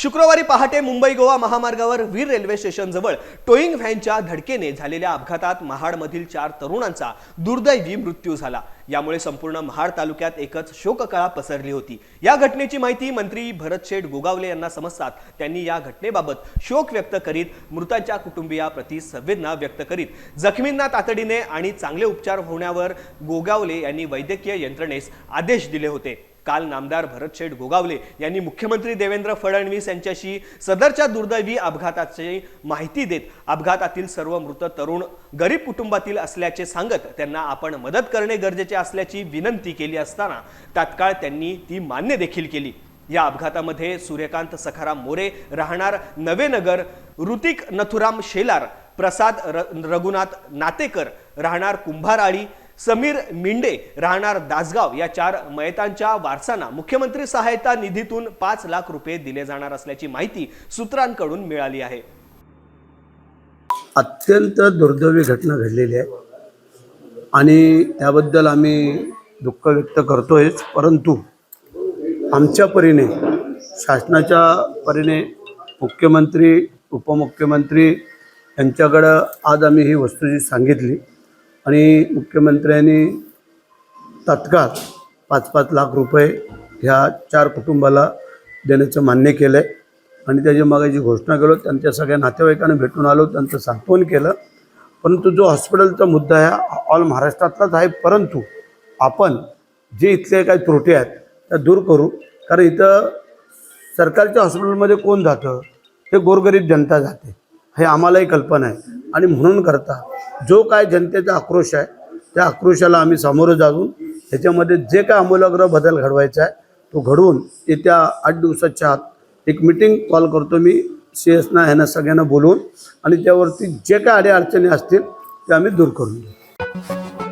शुक्रवारी पहाटे मुंबई गोवा महामार्गावर वीर रेल्वे स्टेशनजवळ टोईंग व्हॅनच्या धडकेने झालेल्या अपघातात महाडमधील चार तरुणांचा दुर्दैवी मृत्यू झाला. यामुळे संपूर्ण महाड तालुक्यात एकच शोककळा पसरली होती. या घटनेची माहिती मंत्री भरत शेठ गोगावले यांना समजतात. त्यांनी या घटनेबाबत शोक व्यक्त करीत मृतांच्या कुटुंबियाप्रती संवेदना व्यक्त करीत जखमींना तातडीने आणि चांगले उपचार होण्यावर गोगावले यांनी वैद्यकीय यंत्रणेस आदेश दिले होते. काल नामदार भरतशेठ गोगावले यांनी मुख्यमंत्री देवेंद्र फडणवीस यांच्याशी सदरच्या दुर्दैवी अपघाताची माहिती देत अपघातातील सर्व मृत तरुण गरीब कुटुंबातील असल्याचे सांगत त्यांना आपण मदत करणे गरजेचे असल्याची विनंती केली असताना तात्काळ त्यांनी ती मान्य देखील केली. या अपघातामध्ये सूर्यकांत सखाराम मोरे राहणार नवेनगर ऋतिक नथुराम शेलार प्रसाद र रघुनाथ नातेकर राहणार कुंभाराळी समीर मिंडे राहणार दासगाव. या चार मयतांच्या वारसांना मुख्यमंत्री सहायता निधीतून पाच लाख रुपये दिले जाणार असल्याची माहिती सूत्रांकडून मिळाली आहे. अत्यंत दुर्दैवी घटना घडलेली आहे. आणि त्याबद्दल आम्ही दुःख व्यक्त करतोयच परंतु आमच्या परीने शासनाच्या परीने मुख्यमंत्री उपमुख्यमंत्री यांच्याकडं आज आम्ही ही वस्तुस्थिती सांगितली. आणि मुख्यमंत्र्यांनी तात्काळ पाच पाच लाख रुपये ह्या चार कुटुंबाला देण्याचं मान्य केलं आहे आणि त्याच्यामागे जी घोषणा केलो त्यांच्या सगळ्या नातेवाईकांना भेटून आलो त्यांचं सांत्वन केलं. परंतु जो हॉस्पिटलचा मुद्दा आहे ऑल महाराष्ट्रातलाच आहे परंतु आपण जे इथले काही त्रुटी आहेत त्या दूर करू. कारण इथं सरकारच्या हॉस्पिटलमध्ये कोण जातं? हे गोरगरीब जनता जाते. हे आम्हालाही कल्पना आहे. आणि म्हणून करता जो काय जनतेचा आक्रोश आहे त्या आक्रोशाला आम्ही सामोरं जाऊन त्याच्यामध्ये जे काय आमूलाग्र बदल घडवायचा आहे तो घडवून येत्या आठ दिवसाच्या आत एक मीटिंग कॉल करतो मी सी एसना ह्यांना सगळ्यांना बोलवून आणि त्यावरती जे काय आडे अडचणी असतील ते आम्ही दूर करून देऊ.